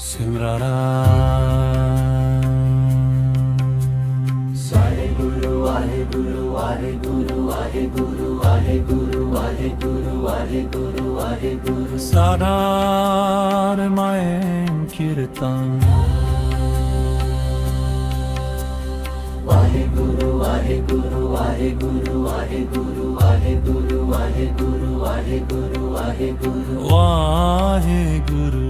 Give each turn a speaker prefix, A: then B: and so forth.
A: ਸਿਮਰਾਰਾ
B: ਵਾਹਿਗੁਰੂ ਵਾਹਿਗੁਰੂ ਵਾਹਿਗੁਰੂ ਵਾਹਿਗੁਰੂ ਵਾਹਿਗੁਰੂ ਵਾਹਿਗੁਰੂ ਵਾਹਿਗੁਰੂ ਵਾਹਿਗੁਰੂ
A: ਸਾਦਾਰ ਮਾਇਨ ਕੀਰਤਨ
B: ਵਾਹਿਗੁਰੂ ਵਾਹਿਗੁਰੂ ਵਾਹਿਗੁਰੂ ਵਾਹਿਗੁਰੂ ਵਾਹਿਗੁਰੂ ਵਾਹਿਗੁਰੂ ਵਾਹਿਗੁਰੂ ਵਾਹਿਗੁਰੂ